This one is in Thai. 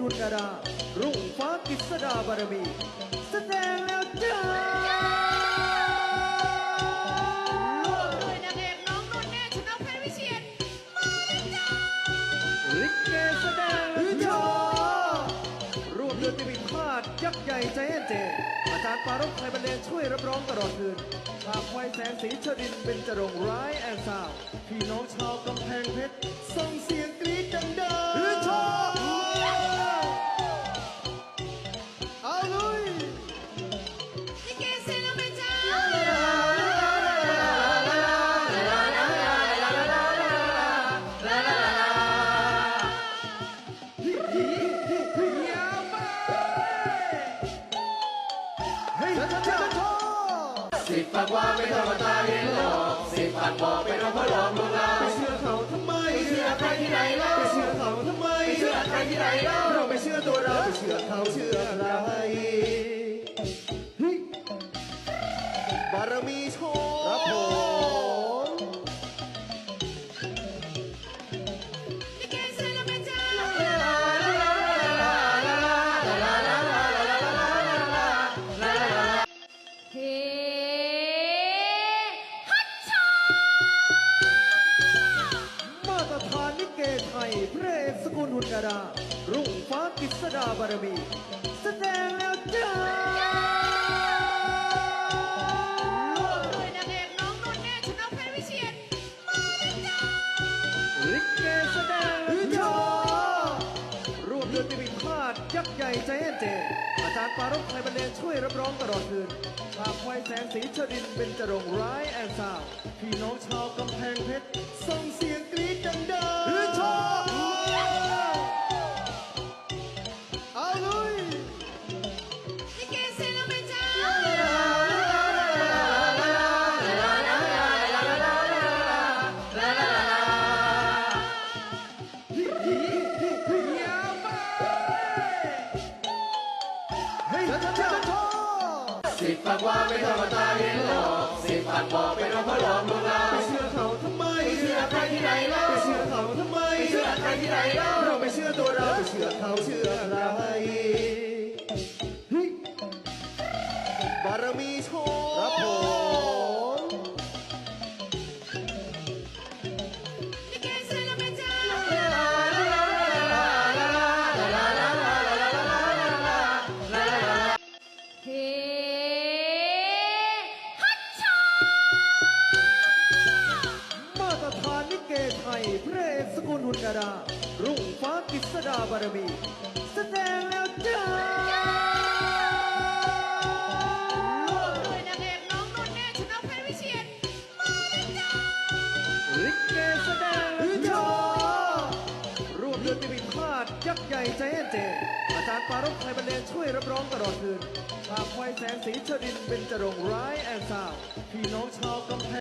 นุ่นกิษดาบารมี แสดงแล้วจ้าร่วมด้วยนางเอกน้องนุ่นแน่ชนกเพชรวิเชียนมาเลยจ้าลิเกแสดงแล้วจ้าร่วมด้วยติมิพาดยักษ์ใหญ่ใจแอนเจ อาจารย์ปารบไทยบรรเลงช่วยรับร้องตลอดคืนภาพไฟแสงสีชดินเป็นจรงร้ายแอนซาวพี่น้องชาวกำแพงเพชรส่งเสียง เฮ้ยเจ้าเจ้าเจ้าสิบปากว่าไม่ธรรมดาเห็นหรอกสิบปากบอกเป็นเอาพระหลอกลวงเราไม่เชื่อเขาทำไมไม่เชื่อใครที่ไหนเล่าไม่เชื่อเขาทำไมไม่เชื่อใครที่ไหนเล่าเราไม่เชื่อตัวเราไม่เชื่อเขาเชื่อใคร พระเอกสกุลหุนกาดารุ่งฟ้ากิษดาบารมี แสดงแล้วจ้าร่วมด้วยนางเอกน้องนุ่นแน่ชนกเพชรวิเชียน มาเลยจ้าลิเกแสดงแล้วจ้ารวมด้วยติมิพาดยักษ์ใหญ่ใจแอนเจ อาจารย์ปารบไทยบรรเลงช่วยรับร้องตลอดคืนภาพไฟแสงสีชดินเป็นจรงค์ร้ายแอนซาวพี่น้องชาวกำแพงเพชรส่งเสียงกรี๊ดดัง สิบปากว่าไม่ธรรมดาเห็นหรอกสิบปากบอกเป็นเอาพระหลอกลวงเราไม่เชื่อเขาทำไมไม่เชื่อใครที่ไหนเล่าไม่เชื่อเขาทำไมไม่เชื่อใครที่ไหนเล่าเราไม่เชื่อตัวเราไม่เชื่อเขาเชื่อใคร สกุลหุนกาดารุ่งฟ้ากิษดาบารมีแสดงแล้วจ้าร่วมด้วยนางเอกน้องนุ่นแน่ชนกเพชรวิเชียนมาเลยจ้าลิเกแสดงแล้วจ้าร่วมด้วยติมิพาดยักษ์ใหญ่ใจแอนเจ อาจารย์ปารบไทยบรรเลงช่วยรับร้องตลอดคืนภาพไฟแสงสีชดินเป็นจรงร้ายแอนซาวพี่น้องชาวกำแพง